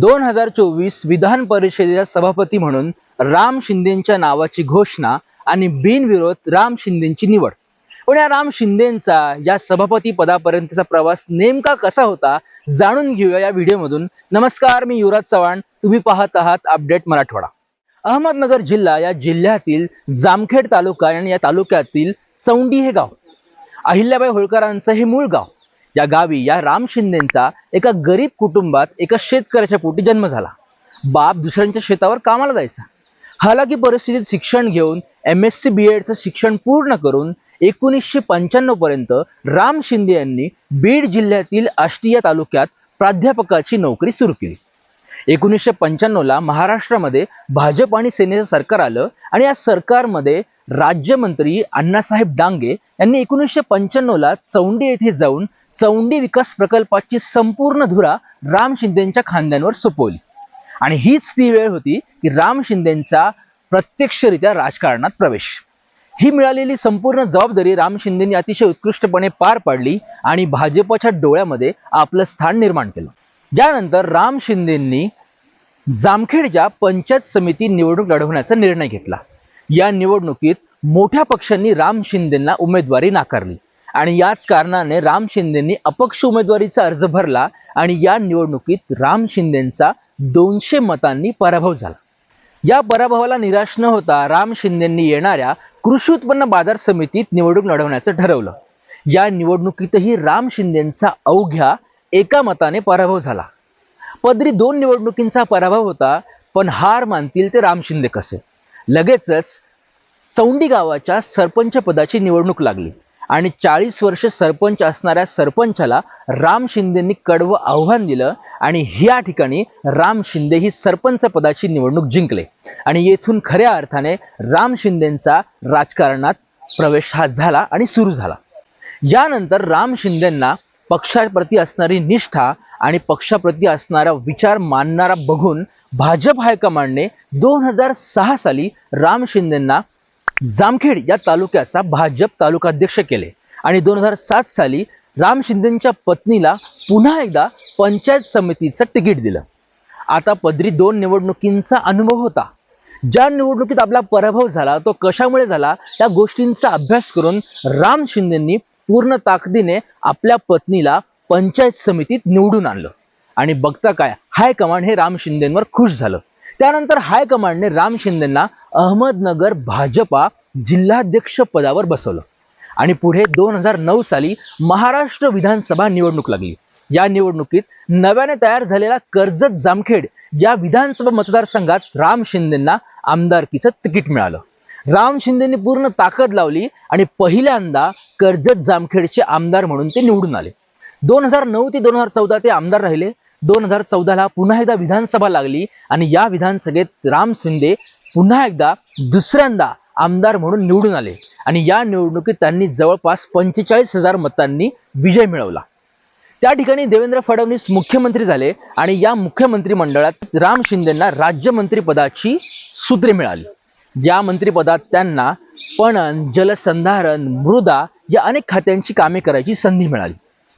दोन हजार चोवीस विधान परिषदेचा सभापती म्हणून राम शिंदेच्या नावाची घोषणा आणि बिनविरोध राम शिंदेची निवड. पण या राम शिंदेचा या सभापती पदापर्यंतचा प्रवास नेमका कसा होता जाणून घेऊया या व्हिडिओमधून. नमस्कार मी युवराज चव्हाण. तुम्ही पाहत आहात अपडेट मराठवाडा. अहमदनगर जिल्हा या जिल्ह्यातील जामखेड तालुका आणि या तालुक्यातील चौंडी हे गाव. अहिल्याबाई होळकरांचं हे मूळ गाव. या गावी या राम शिंदेचा एका गरीब कुटुंबात एका शेतकऱ्याच्या पोटी जन्म झाला. बाप दुसऱ्यांच्या शेतावर कामाला जायचा. हालाकी परिस्थितीत शिक्षण घेऊन एम एस सी बी एडचं शिक्षण पूर्ण करून एकोणीसशे पंच्याण्णव पर्यंत राम शिंदे यांनी बीड जिल्ह्यातील आष्टी या तालुक्यात प्राध्यापकाची नोकरी सुरू केली. एकोणीसशे पंच्याण्णवला महाराष्ट्रामध्ये भाजप आणि सेनेचं सरकार आलं आणि या सरकारमध्ये राज्यमंत्री अण्णासाहेब डांगे यांनी एकोणीसशे पंच्याण्णवला चौंडी येथे जाऊन चौंडी विकास प्रकल्पाची संपूर्ण धुरा राम शिंदेच्या खांद्यांवर सोपवली. आणि हीच ती वेळ होती की राम शिंदेचा प्रत्यक्षरित्या राजकारणात प्रवेश. ही मिळालेली संपूर्ण जबाबदारी राम शिंदेनी अतिशय उत्कृष्टपणे पार पाडली आणि भाजपच्या डोळ्यामध्ये आपलं स्थान निर्माण केलं. ज्यानंतर राम शिंदेंनी जामखेडच्या पंचायत समिती निवडणूक लढवण्याचा निर्णय घेतला. या निवडणुकीत मोठ्या पक्षांनी राम शिंदेंना उमेदवारी नाकारली. आणि याच कारणाने राम शिंदेंनी अपक्ष उमेदवारीचा अर्ज भरला आणि या निवडणुकीत राम शिंदेंचा दोनशे मतांनी पराभव झाला. या पराभवाला निराश न होता राम शिंदेंनी येणाऱ्या कृषी उत्पन्न बाजार समितीत निवडणूक लढवण्याचं ठरवलं. या निवडणुकीतही राम शिंदेंचा अवघ्या एका मताने पराभव झाला. पदरी दोन निवडणुकींचा पराभव होता पण हार मानतील ते राम शिंदे कसे? लगेचच चौंडी गावाच्या सरपंच पदाची निवडणूक लागली. आणि चाळीस वर्ष सरपंच असणाऱ्या सरपंचाला राम शिंदेंनी कडवं आव्हान दिलं आणि ह्या ठिकाणी राम शिंदे ही सरपंच पदाची निवडणूक जिंकले. आणि येथून खऱ्या अर्थाने राम शिंदेंचा राजकारणात प्रवेश हा झाला आणि सुरू झाला. यानंतर राम शिंदेंना पक्षाप्रती असणारी निष्ठा आणि पक्षाप्रती असणारा विचार मानणारा बघून भाजप हायकमांडने दोन हजार सहा साली राम शिंदेंना जामखेड या तालुक्याचा भाजप तालुकाध्यक्ष केले. आणि दोन हजार सात साली राम शिंदेच्या पत्नीला पुन्हा एकदा पंचायत समितीचं तिकीट दिलं. आता पदरी दोन निवडणुकींचा अनुभव होता. ज्या निवडणुकीत आपला पराभव झाला तो कशामुळे झाला? त्या गोष्टींचा अभ्यास करून राम शिंदेंनी पूर्ण ताकदीने आपल्या पत्नीला पंचायत समितीत निवडून आणलं. आणि बघता काय? हायकमांड हे राम शिंदेंवर खुश झालं. त्यानंतर हायकमांडने राम शिंदेंना अहमदनगर भाजपा जिल्हाध्यक्ष पदावर बसवलं. आणि पुढे दोन हजार नऊ साली महाराष्ट्र विधानसभा निवडणूक लागली. या निवडणुकीत नव्याने तयार झालेला कर्जत जामखेड या विधानसभा मतदारसंघात राम शिंदेंना आमदारकीचं तिकीट मिळालं. राम शिंदेंनी पूर्ण ताकद लावली आणि पहिल्यांदा कर्जत जामखेडचे आमदार म्हणून ते निवडून आले. दोन हजार नऊ ते दोन हजार चौदा ते आमदार राहिले. दोन हजार चौदाला पुन्हा एकदा विधानसभा लागली आणि या विधानसभेत राम शिंदे पुन्हा एकदा दुसऱ्यांदा आमदार म्हणून निवडून आले. आणि या निवडणुकीत त्यांनी जवळपास पंचेचाळीस हजार मतांनी विजय मिळवला. त्या ठिकाणी देवेंद्र फडणवीस मुख्यमंत्री झाले आणि या मुख्यमंत्री मंडळात राम शिंदेंना राज्यमंत्रीपदाची सूत्रे मिळाली. या मंत्रिपदात त्यांना पणन जलसंधारण मृदा या अनेक खात्यांची कामे करायची संधी मिळाली.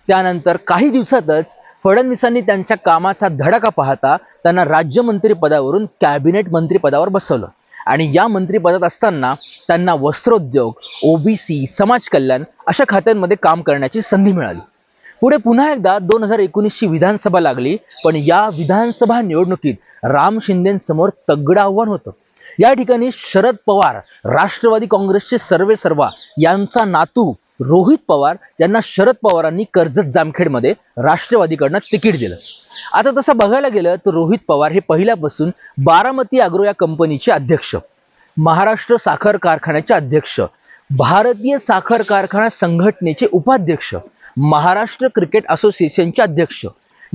त्यानंतर काही दिवसातच फडणवीसांनी त्यांच्या कामाचा धडाका पाहता त्यांना राज्यमंत्री पदावरून कॅबिनेट मंत्रीपदावर बसवलं. आणि या मंत्रिपदात असताना त्यांना वस्त्रोद्योग ओबीसी समाज कल्याण अशा खात्यांमध्ये काम करण्याची संधी मिळाली. पुढे पुन्हा एकदा दोन हजार एकोणीसची विधानसभा लागली पण या विधानसभा निवडणुकीत राम शिंदेसमोर तगडं आव्हान होतं. या ठिकाणी शरद पवार राष्ट्रवादी काँग्रेसचे सर्वे सर्वा यांचा नातू रोहित पवार यांना शरद पवारांनी कर्जत जामखेडमध्ये राष्ट्रवादीकडनं तिकीट दिलं. आता तसं बघायला गेलं तर रोहित पवार हे पहिल्यापासून बारामती अग्रो या कंपनीचे अध्यक्ष महाराष्ट्र साखर कारखान्याचे अध्यक्ष भारतीय साखर कारखाना संघटनेचे उपाध्यक्ष महाराष्ट्र क्रिकेट असोसिएशनचे अध्यक्ष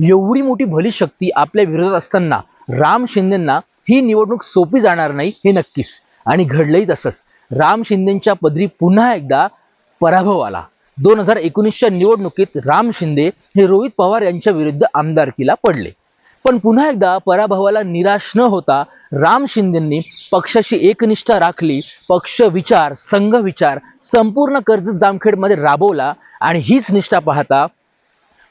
एवढी मोठी भली शक्ती आपल्या विरोधात असताना राम शिंदेंना ही निवडणूक सोपी जाणार नाही हे नक्कीच. आणि घडलंही तसंच. राम शिंदेच्या पदरी पुन्हा एकदा पराभव आला. दोन हजार एकोणीसच्या निवडणुकीत राम शिंदे हे रोहित पवार यांच्या विरुद्ध आमदारकीला पडले. पण पुन्हा एकदा पराभवाला निराश न होता राम शिंदेंनी पक्षाची एकनिष्ठा राखली पक्ष विचार संघ विचार संपूर्ण कर्ज जामखेडमध्ये राबवला आणि हीच निष्ठा पाहता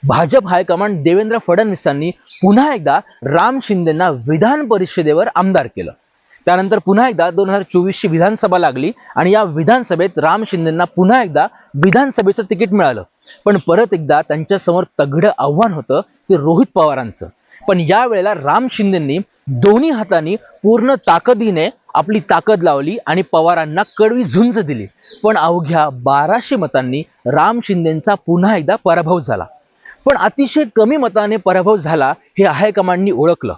भाजप हायकमांड देवेंद्र फडणवीसांनी पुन्हा एकदा राम शिंदेंना विधान परिषदेवर आमदार केलं. त्यानंतर पुन्हा एकदा दोन हजार चोवीसची विधानसभा लागली आणि या विधानसभेत राम शिंदेंना पुन्हा एकदा विधानसभेचं तिकीट मिळालं. पण परत एकदा त्यांच्यासमोर तगडं आव्हान होतं ते रोहित पवारांचं. पण या वेळेला राम शिंदेंनी दोन्ही हातांनी पूर्ण ताकदीने आपली ताकद लावली आणि पवारांना कडवी झुंज दिली. पण अवघ्या बाराशे मतांनी राम शिंदेंचा पुन्हा एकदा पराभव झाला. पण अतिशय कमी मताने पराभव झाला हे हायकमांडनी ओळखलं.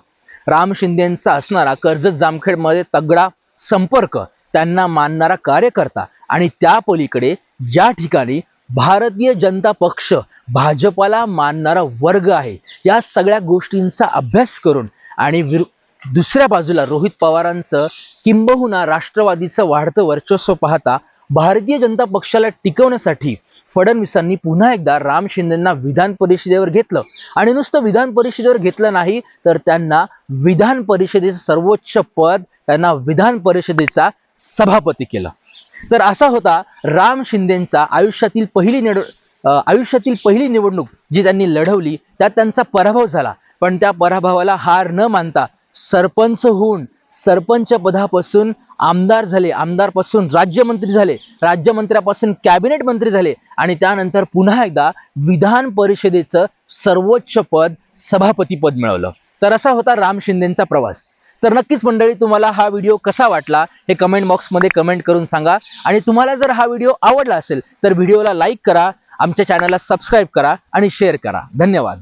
राम शिंदेंचा असणारा कर्जत जामखेडमध्ये तगडा संपर्क त्यांना मानणारा कार्यकर्ता आणि त्या पलीकडे ज्या ठिकाणी भारतीय जनता पक्ष भाजपाला मानणारा वर्ग आहे या सगळ्या गोष्टींचा अभ्यास करून आणि विरु दुसऱ्या बाजूला रोहित पवारांचं किंबहुना राष्ट्रवादीचं वाढतं वर्चस्व पाहता भारतीय जनता पक्षाला टिकवण्यासाठी फडणवीसांनी पुन्हा एकदा राम शिंदेंना विधान परिषदेवर घेतलं. आणि नुसतं विधान परिषदेवर घेतलं नाही तर त्यांना विधान परिषदेचं सर्वोच्च पद त्यांना विधान परिषदेचा सभापती केलं. तर असा होता राम शिंदेंचा आयुष्यातील पहिली निवड आयुष्यातील पहिली निवडणूक जी त्यांनी लढवली त्यात त्यांचा पराभव झाला. पण त्या पराभवाला हार न मानता सरपंच होऊन सरपंच पदापासून आमदार झाले आमदारपासून राज्यमंत्री झाले राज्यमंत्र्यापासून कॅबिनेट मंत्री झाले आणि त्यानंतर पुन्हा एकदा विधान परिषदेचं सर्वोच्च पद सभापती पद मिळवलं. तर असा होता राम शिंदेचा प्रवास. तर नक्कीच मंडळी तुम्हाला हा व्हिडिओ कसा वाटला हे कमेंट बॉक्समध्ये कमेंट करून सांगा. आणि तुम्हाला जर हा व्हिडिओ आवडला असेल तर व्हिडिओला लाईक करा आमच्या चॅनलला सबस्क्राईब करा आणि शेअर करा. धन्यवाद.